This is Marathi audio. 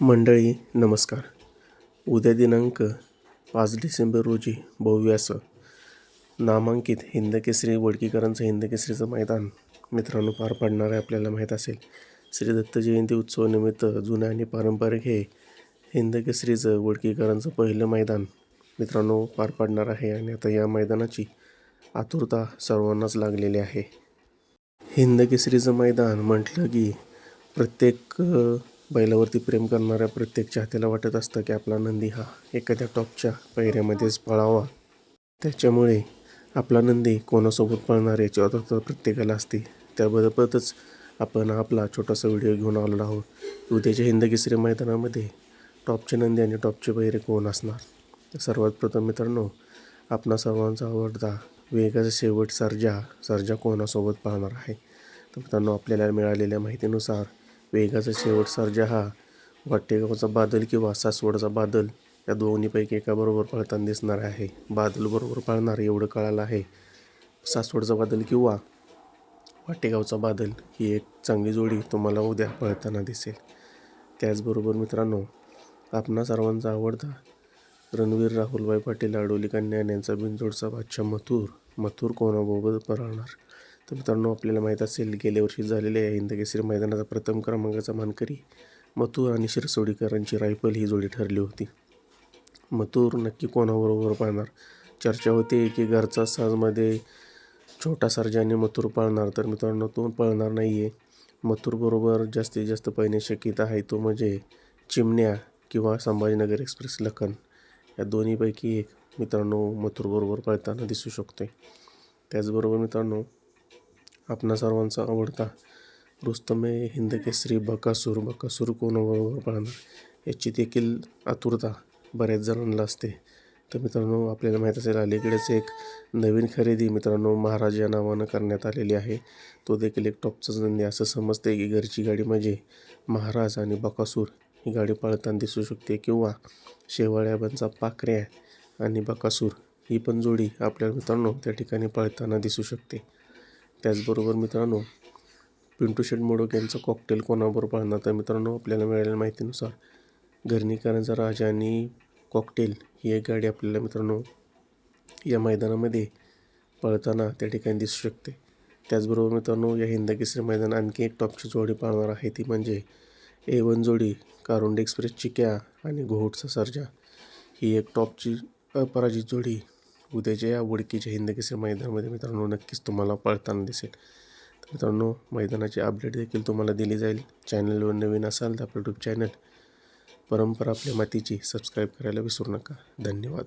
मंडळी नमस्कार. उद्या दिनांक पाच डिसेंबर रोजी भव्य नामांकित हिंदकेसरी वडकीकरांचं हिंदकेसरीचं मैदान मित्रांनो पार पाडणार आहे आपल्याला माहीत असेल. श्री दत्त जयंती उत्सवानिमित्त जुनं आणि पारंपरिक हे हिंदकेसरीचं वडकीकरांचं पहिलं मैदान मित्रांनो पार पाडणार आहे आणि आता या मैदानाची आतुरता सर्वांनाच लागलेली आहे. हिंदकेसरीचं मैदान म्हटलं की प्रत्येक बैलावरती प्रेम करणाऱ्या प्रत्येक चाहत्याला वाटत असतं की आपला नंदी हा एखाद्या टॉपच्या पैऱ्यामध्येच पळावा. त्याच्यामुळे आपला नंदी कोणासोबत पळणार याची आतुरता प्रत्येकाला असते. त्याबरोबरच आपण आपला छोटासा व्हिडिओ घेऊन आलेलो आहोत. उद्याच्या हिंदकेसरी मैदानामध्ये टॉपचे नंदी आणि टॉपचे पैरे कोण असणार? तर सर्वात प्रथम मित्रांनो आपणा सर्वांचा आवडता वेगाचा शेवट सर्जा सर्जा कोणासोबत पाहणार आहे? तर मित्रांनो आपल्याला मिळालेल्या माहितीनुसार वेगाचा शेवट सर्जा हा वाटेगावचा बादल किंवा सासवडचा बादल या दोन्हीपैकी एकाबरोबर पळताना दिसणार आहे. बादल बरोबर पळणार एवढं कळालं आहे. सासवडचा बादल किंवा वाटेगावचा बादल ही एक चांगली जोडी तुम्हाला उद्या पळताना दिसेल. त्याचबरोबर मित्रांनो आपणा सर्वांचा आवडता रणवीर राहुलभाई पाटील आडोली कन्या यांचा बिनजोडचा बादशाह मथुर. मथुर कोणाबरोबर पळणार? तर मित्रांनो आपल्याला माहीत असेल गेल्या वर्षी झालेल्या या हिंदकेसरी मैदानाचा प्रथम क्रमांकाचा मानकरी मथुर आणि शिरसोडीकरांची रायफल ही जोडी ठरली होती. मथुर नक्की कोणाबरोबर पाळणार? चर्चा होते की घरचा साजमध्ये छोटा सर्जाने मथुर पाळणार. तर मित्रांनो तो पळणार नाही आहे मथुरबरोबर जास्तीत जास्त पळण्याची शक्यता आहे तो म्हणजे चिमण्या किंवा संभाजीनगर एक्सप्रेस लखन. या दोन्हीपैकी एक मित्रांनो मथुरबरोबर पळताना दिसू शकते त्याचबरोबर मित्रांनो आपणा सर्वांचा आवडता रुस्तमे हिंदकेसरी बकासूर बकासूर कोणाबरोबर पाहणार याची देखील आतुरता बऱ्याच जणांना असते. तर मित्रांनो आपल्याला माहीत असेल अलीकडेच एक नवीन खरेदी मित्रांनो महाराज या नावानं करण्यात आलेली आहे. तो देखील एक टॉपचा धंदे असं समजते की घरची गाडी म्हणजे महाराज आणि बकासूर. ही गाडी पळताना दिसू शकते किंवा शेवाळ्याबांचा पाखऱ्या आणि बकासूर ही पण जोडी आपल्या मित्रांनो त्या ठिकाणी पळताना दिसू शकते. त्याचबरोबर मित्रांनो पिंटू शेट मोडक यांचं कॉकटेल कोणाबरोबर पाहणार तर मित्रांनो आपल्याला मिळालेल्या माहितीनुसार घरणीकरांचा राजा आणि कॉकटेल ही एक गाडी आपल्याला मित्रांनो या मैदानामध्ये पळताना त्या ठिकाणी दिसू शकते. त्याचबरोबर मित्रांनो या हिंदकेसरी मैदान आणखी एक टॉपची जोडी पाळणार आहे. ती म्हणजे ए वन जोडी कारुंड एक्सप्रेस चिक्या आणि घोटचा सर्जा. ही एक टॉपची अपराजित जोडी उद्याच्या या वडकीच्या हिंदकेसरी मैदानामध्ये मित्रांनो नक्कीच तुम्हाला पळताना दिसेल. तर मित्रांनो मैदानाची अपडेट देखील तुम्हाला दिली जाईल. चॅनलवर नवीन असाल तर आपलं यूट्यूब चॅनल परंपरा आपल्या मातीची सबस्क्राईब करायला विसरू नका. धन्यवाद.